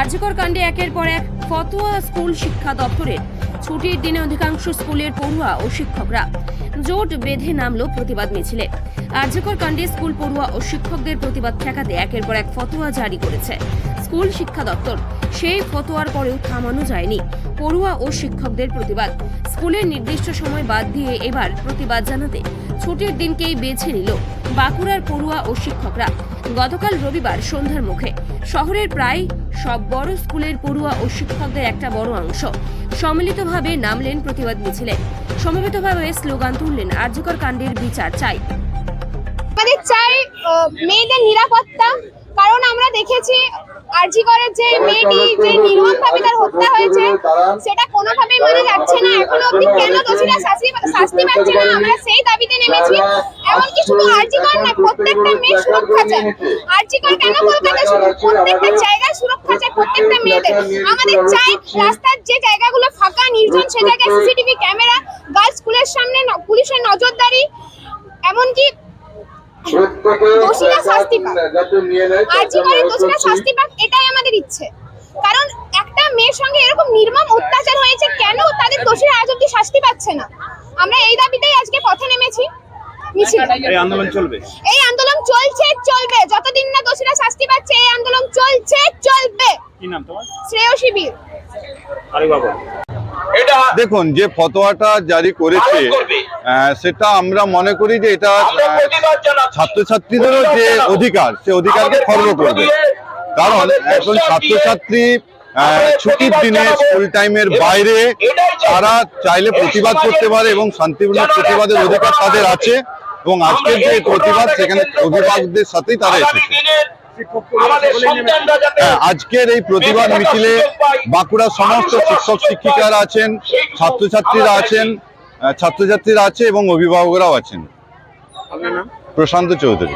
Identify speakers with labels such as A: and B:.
A: আর্যকর কাণ্ডে একের পর এক ফতোয়া স্কুল শিক্ষা দপ্তরের ছুটির দিনে অধিকাংশ স্কুলের পড়ুয়া ও শিক্ষকরা জোট বেঁধে নামলো প্রতিবাদ মিছিলে। আর্যকর কাণ্ডে স্কুল পড়ুয়া ও শিক্ষকদের প্রতিবাদ ঠেকাতে একের পর এক ফতোয়া জারি করেছে স্কুল শিক্ষা দপ্তর। সেই ফতোয়ার পরেও থামানো যায়নি পড়ুয়া ও শিক্ষকদের প্রতিবাদ। স্কুলের নির্দিষ্ট সময় বাদ দিয়ে এবার প্রতিবাদ জানাতে ছুটির দিনকেই বেছে নিল বাঁকুড়ার পড়ুয়া ও শিক্ষকরা। গতকাল রবিবার সন্ধ্যার মুখে। শহরের প্রায় সব বড় স্কুলের পড়ুয়া ও শিক্ষকদের একটা বড় অংশ। সম্মিলিতভাবে নামলেন প্রতিবাদ মিছিলে। সমবেতভাবে স্লোগান তুললেন আর্যকর কাণ্ডের বিচার চাই।
B: আমাদের চাই মেয়েদের নিরাপত্তা, কারণ আমরা দেখেছি যে মেয়েটি যে নির্মমভাবে তার হত্যা হয়েছে, সেটা কোনোভাবেই মানা যাচ্ছে না। এখনও অবধি কেন দোষীরা শাস্তি শাস্তি পাচ্ছে না? আমরা সেই দাবিতে নেমেছি। এমনকি শুধু না প্রত্যেকটা মেয়ে সুরক্ষা চায়। কেন কলকাতা প্রত্যেকটা জায়গায় সুরক্ষা চায় প্রত্যেকটা মেয়েদের। আমাদের চাই রাস্তার যে জায়গাগুলো ফাঁকা নির্জন সে জায়গায় সিসিটিভি ক্যামেরা গার্লস স্কুলের সামনে পুলিশের নজরদারি এমনকি দোষীরা শাস্তি পাক। আর জীবনের দোষীরা শাস্তি পাক এটাই আমাদের ইচ্ছে। কারণ একটা মেয়ের সঙ্গে এরকম নির্মম অত্যাচার হয়েছে কেন তাদের দোষীরা আজ অব্দি শাস্তি পাচ্ছে না? আমরা এই দাবিতেই আজকে পথে নেমেছি।
C: এই আন্দোলন চলবে।
B: এই আন্দোলন চলছে চলবে। যতদিন না দোষীরা শাস্তি পাচ্ছে এই আন্দোলন চলছে চলবে।
C: কি নাম তোমার?
B: শ্রেয়সী বীর
C: আরে বাবা
D: দেখুন যে ফতোয়াটা জারি করেছে সেটা আমরা মনে করি যে এটা ছাত্রছাত্রীদেরও যে অধিকার সে অধিকারকে খর্ব করবে। কারণ এখন ছাত্রছাত্রী ছুটির দিনে স্কুল টাইমের বাইরে তারা চাইলে প্রতিবাদ করতে পারে এবং শান্তিপূর্ণ প্রতিবাদের অধিকার তাদের আছে। এবং আজকের যে প্রতিবাদ সেখানে অভিভাবকদের সাথেই তারা এসেছে। হ্যাঁ, আজকের এই প্রতিবাদ মিছিলে বাঁকুড়ার সমস্ত শিক্ষক শিক্ষিকারা আছেন ছাত্রছাত্রীরা আছেন ছাত্রছাত্রীরা আছে এবং অভিভাবকরাও আছেন। প্রশান্ত চৌধুরী।